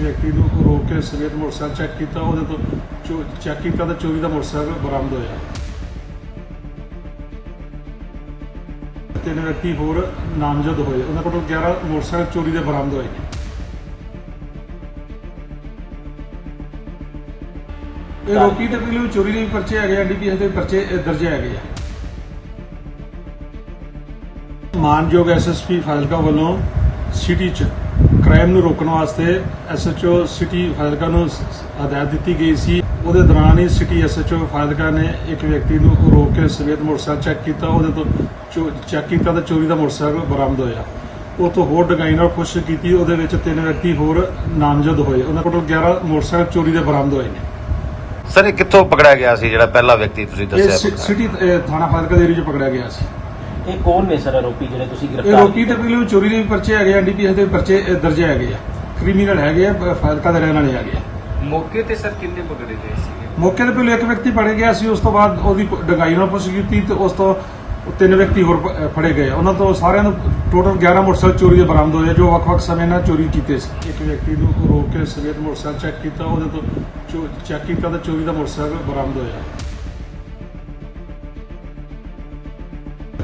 ਵਿਅਕਤੀ ਨੂੰ ਰੋਕ ਕੇ ਸਵੇਤ ਮੋਟਰਸਾਈਕਲ ਚੈੱਕ ਕੀਤਾ ਉਹਦੇ ਤੋਂ ਚੈੱਕ ਕੀਤਾ ਤਾਂ ਚੋਰੀ ਦਾ ਮੋਟਰਸਾਈਕਲ ਬਰਾਮਦ ਹੋਇਆ। ਤਿੰਨ ਵਿਅਕਤੀ ਹੋਰ ਨਾਮਜ਼ਦ ਹੋਏ। ਉਹਨਾਂ ਕੋਲੋਂ 11 ਮੋਟਰਸਾਈਕਲ ਚੋਰੀ ਦੇ ਬਰਾਮਦ ਹੋਏ। ਇਹ ਰੋਪੀ ਤੇ ਪਹਿਲੂ ਚੋਰੀ ਦੇ ਪਰਚੇ ਹੈਗੇ ਐਨਡੀਪੀਐਸ ਦੇ ਪਰਚੇ ਦਰਜ ਹੈਗੇ ਆ। ਮਾਨਯੋਗ ਐਸਐਸਪੀ ਫਾਜ਼ਿਲਕਾ ਵੱਲੋਂ ਸਿਟੀ ਚ ਕ੍ਰਾਈਮ ਨੂੰ ਰੋਕਣ ਵਾਸਤੇ ਐਸਐਚਓ ਸਿਟੀ ਫਾਜ਼ਿਲਕਾ ਨੂੰ ਹਦਾਇਤ ਦਿੱਤੀ ਗਈ ਸੀ। ਉਹਦੇ ਦੌਰਾਨ ਹੀ ਸਿਟੀ ਐਸਐਚਓ ਫਾਜ਼ਿਲਕਾ ਨੇ ਇੱਕ ਵਿਅਕਤੀ ਨੂੰ ਰੋਕ ਕੇ ਸਵੇਤ ਮੋਟਰਸਾਈਕਲ ਚੈੱਕ ਕੀਤਾ। ਉਹਦੇ ਤੋਂ ਚੈੱਕ ਕੀਤਾ ਤਾਂ ਚੋਰੀ ਦਾ ਮੋਟਰਸਾਈਕਲ ਬਰਾਮਦ ਹੋਇਆ। ਉਹ ਤੋਂ ਹੋਰ ਡਗਾਈ ਨਾਲ ਪੁੱਛ ਕੀਤੀ। ਉਹਦੇ ਵਿੱਚ ਤਿੰਨ ਵਿਅਕਤੀ ਹੋਰ ਨਾਮਜ਼ਦ ਹੋਏ। ਉਹਨਾਂ ਕੋਲੋਂ 11 ਮੋਟਰਸਾਈਕਲ ਚੋਰੀ ਦੇ ਬਰਾਮਦ ਹੋਏ ਨੇ। ਸਰ ਇਹ ਕਿੱਥੋਂ ਪਕੜਿਆ ਗਿਆ ਸੀ ਜਿਹੜਾ ਪਹਿਲਾ ਵਿਅਕਤੀ ਤੁਸੀਂ ਦੱਸਿਆ ਸਿ- ਸਿਟੀ ਥਾਣਾ ਫਾਜ਼ਿਲਕਾ ਦੇ ਏਰੀਆ 'ਚ ਪਕੜਿਆ ਗਿਆ ਸੀ। ਇਹ ਕੌਣ ਨੇ ਸਰ ਆਰੋਪੀ ਜਿਹੜੇ ਤੁਸੀਂ ਇਹ ਗ੍ਰਿਫਤਾਰ ਰੋਪੀ ਤੇ ਪਹਿਲੂ ਚੋਰੀ ਦੇ ਵੀ ਪਰਚੇ ਹੈਗੇ ਐਨਡੀਪੀਐਸ ਦੇ ਪਰਚੇ ਅ, ਦਰਜ ਹੈਗੇ ਆ। ਕ੍ਰਿਮੀਨਲ ਹੈਗੇ ਆ ਫਾਜ਼ਿਲਕਾ ਦੇ ਰਹਿਣ ਵਾਲੇ ਹੈਗੇ ਆ। ਮੌਕੇ ਤੇ ਸਰ ਕਿੰਨੇ ਪਕੜੇ ਗਏ ਸੀਗੇ? ਮੌਕੇ ਤੇ ਪਹਿਲੂ ਇੱਕ ਵਿਅਕਤੀ ਫੜਿਆ ਗਿਆ ਸੀ ਉਸ ਤੋਂ ਬਾਅਦ ਉਹਦੀ ਪ- ਡੰਗਾਈ ਨਾਲ ਪੁੱਛ ਕੀਤੀ ਤੇ ਉਸ ਤੋਂ ਤਿੰਨ ਵਿਅਕਤੀ ਹੋਰ ਪ- ਅ, ਫੜੇ ਗਏ। ਉਹਨਾਂ ਤੋਂ ਸਾਰਿਆਂ ਨੂੰ ਟੋਟਲ 11 ਮੋਟਰਸਾਈਕਲ ਚੋਰੀ ਦੇ ਬਰਾਮਦ ਹੋਏ ਜੋ ਵੱਖ-ਵੱਖ ਸਮੇਂ ਨਾਲ ਚੋਰੀ ਕੀਤੇ ਸੀ। ਇੱਕ ਵਿਅਕਤੀ ਨੂੰ ਰੋਕ ਕੇ ਸਵੇਤ ਮੋਟਰਸਾਈਕਲ ਚੈੱਕ ਕੀਤਾ ਉਹਦੇ ਤੋਂ ਚੈੱਕ ਕੀਤਾ ਤਾਂ ਚੋਰੀ ਦਾ ਮੋਟਰਸਾਈਕਲ ਬਰਾਮਦ ਹੋਇਆ।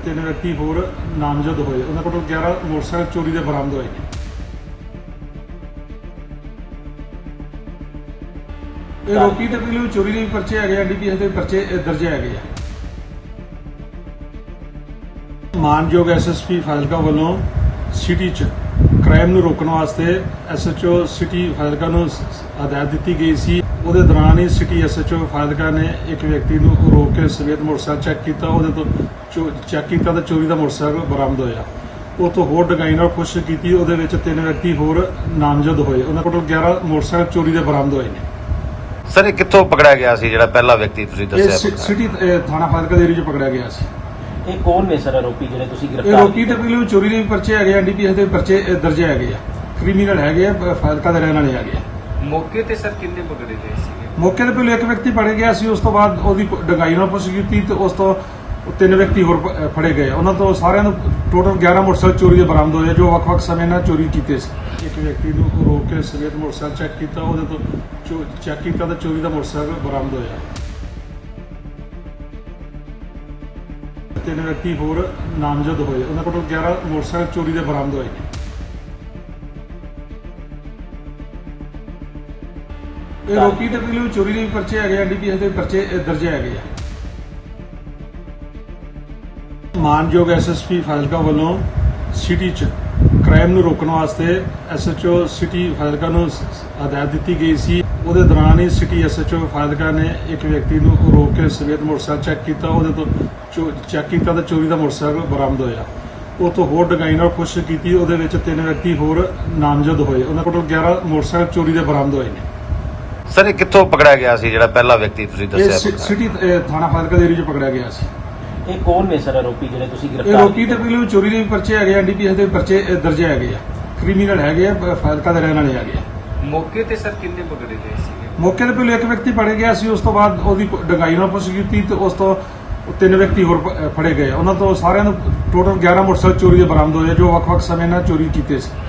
ਤਿੰਨ ਵਿਅਕਤੀ ਹੋਰ ਨਾਮਜ਼ਦ ਹੋਏ। ਉਹਨਾਂ ਕੋਲੋਂ 11 ਮੋਟਰਸਾਈਕਲ ਚੋਰੀ ਦੇ ਬਰਾਮਦ ਹੋਏ। ਨੇ ਇਹ ਰੋਪੀ ਤੇ ਪਹਿਲੂ ਚੋਰੀ ਦੇ ਵੀ ਪਰਚੇ ਹੈਗੇ ਐਨਡੀਪੀਐਸ ਦੇ ਪਰਚੇ ਦਰਜ ਹੈਗੇ ਆ। ਮਾਨਯੋਗ ਐਸਐਸਪੀ ਫਾਜ਼ਿਲਕਾ ਵੱਲੋਂ ਸਿਟੀ ਚ ਕ੍ਰਾਈਮ ਨੂੰ ਰੋਕਣ ਵਾਸਤੇ ਐਸਐਚਓ ਸਿਟੀ ਫਾਜ਼ਿਲਕਾ ਨੂੰ ਹਦਾਇਤ ਦਿੱਤੀ ਗਈ ਸੀ। ਉਹਦੇ ਦੌਰਾਨ ਹੀ ਸਿਟੀ ਐਸਐਚਓ ਫਾਜ਼ਿਲਕਾ ਨੇ ਇੱਕ ਵਿਅਕਤੀ ਨੂੰ ਰੋਕ ਕੇ ਸਵੇਤ ਮੋਟਰਸਾਈਕਲ ਚੈੱਕ ਕੀਤਾ। ਉਹਦੇ ਤੋਂ ਚੈੱਕ ਕੀਤਾ ਤਾਂ ਚੋਰੀ ਦਾ ਮੋਟਰਸਾਈਕਲ ਬਰਾਮਦ ਹੋਇਆ। ਉਹ ਤੋਂ ਹੋਰ ਡਗਾਈ ਨਾਲ ਪੁੱਛ ਕੀਤੀ। ਉਹਦੇ ਵਿੱਚ ਤਿੰਨ ਵਿਅਕਤੀ ਹੋਰ ਨਾਮਜ਼ਦ ਹੋਏ। ਉਹਨਾਂ ਕੋਲੋਂ 11 ਮੋਟਰਸਾਈਕਲ ਚੋਰੀ ਦੇ ਬਰਾਮਦ ਹੋਏ ਨੇ। ਸਰ ਇਹ ਕਿੱਥੋਂ ਪਕੜਿਆ ਗਿਆ ਸੀ ਜਿਹੜਾ ਪਹਿਲਾ ਵਿਅਕਤੀ ਤੁਸੀਂ ਦੱਸਿਆ ਸਿ- ਸਿਟੀ ਥਾਣਾ ਫਾਜ਼ਿਲਕਾ ਦੇ ਏਰੀਆ 'ਚ ਪਕੜਿਆ ਗਿਆ ਸੀ। ਇਹ ਕੌਣ ਨੇ ਸਰ ਆਰੋਪੀ ਜਿਹੜੇ ਤੁਸੀਂ ਇਹ ਗ੍ਰਿਫਤਾਰ ਰੋਪੀ ਤੇ ਪਹਿਲੂ ਚੋਰੀ ਦੇ ਵੀ ਪਰਚੇ ਹੈਗੇ ਐਨਡੀਪੀਐਸ ਦੇ ਪਰਚੇ ਅ, ਦਰਜ ਹੈਗੇ ਆ। ਕ੍ਰਿਮੀਨਲ ਹੈਗੇ ਆ ਫਾਜ਼ਿਲਕਾ ਦੇ ਰਹਿਣ ਵਾਲੇ ਹੈਗੇ ਆ। ਮੌਕੇ ਤੇ ਸਰ ਕਿੰਨੇ ਪਕੜੇ ਗਏ ਸੀਗੇ? ਮੌਕੇ ਤੇ ਪਹਿਲੂ ਇੱਕ ਵਿਅਕਤੀ ਫੜਿਆ ਗਿਆ ਸੀ ਉਸ ਤੋਂ ਬਾਅਦ ਉਹਦੀ ਪ- ਡੰਗਾਈ ਨਾਲ ਪੁੱਛ ਕੀਤੀ ਤੇ ਉਸ ਤੋਂ ਤਿੰਨ ਵਿਅਕਤੀ ਹੋਰ ਪ- ਅ, ਫੜੇ ਗਏ ਉਹਨਾਂ ਤੋਂ ਸਾਰਿਆਂ ਨੂੰ ਟੋਟਲ 11 ਮੋਟਰਸਾਈਕਲ ਚੋਰੀ ਦੇ ਬਰਾਮਦ ਹੋਏ ਜੋ ਵੱਖ-ਵੱਖ ਸਮੇਂ ਨਾਲ ਚੋਰੀ ਕੀਤੇ ਸੀ। ਇੱਕ ਵਿਅਕਤੀ ਨੂੰ ਰੋਕ ਕੇ ਸਵੇਤ ਮੋਟਰਸਾਈਕਲ ਚੈੱਕ ਕੀਤਾ ਉਹਦੇ ਤੋਂ ਚੋ- ਚੈੱਕ ਕੀਤਾ ਤਾਂ ਚੋਰੀ ਦਾ ਮੋਟਰਸਾਈਕਲ ਬਰਾਮਦ ਹੋਇਆ। ਤਿੰਨ ਵਿਅਕਤੀ ਹੋਰ ਨਾਮਜ਼ਦ ਹੋਏ। ਉਹਨਾਂ ਕੋਲੋਂ 11 ਮੋਟਰਸਾਈਕਲ ਚੋਰੀ ਦੇ ਬਰਾਮਦ ਹੋਏ। ਨੇ ਇਹ ਰੋਪੀ ਤੇ ਪਹਿਲੂ ਚੋਰੀ ਦੇ ਪਰਚੇ ਹੈਗੇ ਐਨਡੀਪੀਐਸ ਦੇ ਪਰਚੇ ਦਰਜ ਹੈਗੇ ਆ। ਮਾਨਯੋਗ ਐਸਐਸਪੀ ਫਾਜ਼ਿਲਕਾ ਵੱਲੋਂ ਸਿਟੀ ਚ ਕ੍ਰਾਈਮ ਨੂੰ ਰੋਕਣ ਵਾਸਤੇ ਐਸਐਚਓ ਸਿਟੀ ਫਾਜ਼ਿਲਕਾ ਨੂੰ ਹਦਾਇਤ ਦਿੱਤੀ ਗਈ ਸੀ। ਉਹਦੇ ਦੌਰਾਨ ਹੀ ਸਿਟੀ ਐਸਐਚਓ ਫਾਜ਼ਿਲਕਾ ਨੇ ਇੱਕ ਵਿਅਕਤੀ ਨੂੰ ਰੋਕ ਕੇ ਸਵੇਤ ਮੋਟਰਸਾਈਕਲ ਚੈੱਕ ਕੀਤਾ। ਉਹਦੇ ਤੋਂ ਚੈੱਕ ਕੀਤਾ ਤਾਂ ਚੋਰੀ ਦਾ ਮੋਟਰਸਾਈਕਲ ਬਰਾਮਦ ਹੋਇਆ। ਉਹ ਤੋਂ ਹੋਰ ਡਗਾਈ ਨਾਲ ਪੁੱਛ ਕੀਤੀ। ਉਹਦੇ ਵਿੱਚ ਤਿੰਨ ਵਿਅਕਤੀ ਹੋਰ ਨਾਮਜ਼ਦ ਹੋਏ। ਉਹਨਾਂ ਕੋਲੋਂ 11 ਮੋਟਰਸਾਈਕਲ ਚੋਰੀ ਦੇ ਬਰਾਮਦ ਹੋਏ ਨੇ। ਸਰ ਇਹ ਕਿੱਥੋਂ ਪਕੜਿਆ ਗਿਆ ਸੀ ਜਿਹੜਾ ਪਹਿਲਾ ਵਿਅਕਤੀ ਤੁਸੀਂ ਦੱਸਿਆ ਸਿ- ਸਿਟੀ ਥਾਣਾ ਫਾਜ਼ਿਲਕਾ ਦੇ ਏਰੀਆ 'ਚ ਪਕੜਿਆ ਗਿਆ ਸੀ। ਇਹ ਕੌਣ ਨੇ ਸਰ ਆਰੋਪੀ ਜਿਹੜੇ ਤੁਸੀਂ ਇਹ ਗ੍ਰਿਫਤਾਰ ਰੋਪੀ ਤੇ ਪਹਿਲੂ ਚੋਰੀ ਦੇ ਵੀ ਪਰਚੇ ਹੈਗੇ ਐਨਡੀਪੀਐਸ ਦੇ ਪਰਚੇ ਅ, ਦਰਜ ਹੈਗੇ ਆ। ਕ੍ਰਿਮੀਨਲ ਹੈਗੇ ਆ ਫਾਜ਼ਿਲਕਾ ਦੇ ਰਹਿਣ ਵਾਲੇ ਹੈਗੇ ਆ। ਮੌਕੇ ਤੇ ਸਰ ਕਿੰਨੇ ਪਕੜੇ ਗਏ ਸੀਗੇ? ਮੌਕੇ ਤੇ ਪਹਿਲੂ ਇੱਕ ਵਿਅਕਤੀ ਫੜਿਆ ਗਿਆ ਸੀ ਉਸ ਤੋਂ ਬਾਅਦ ਉਹਦੀ ਪ- ਡੰਗਾਈ ਨਾਲ ਪੁੱਛ ਕੀਤੀ ਤੇ ਉਸ ਤੋਂ ਤਿੰਨ ਵਿਅਕਤੀ ਹੋਰ ਪ- ਅ, ਫੜੇ ਗਏ ਉਹਨਾਂ ਤੋਂ ਸਾਰਿਆਂ ਨੂੰ ਟੋਟਲ 11 ਮੋਟਰਸਾਈਕਲ ਚੋਰੀ ਦੇ ਬਰਾਮਦ ਹੋਏ ਜੋ ਵੱਖ-ਵੱਖ ਸਮੇਂ ਨਾਲ ਚੋਰੀ ਕੀਤੇ ਸੀ।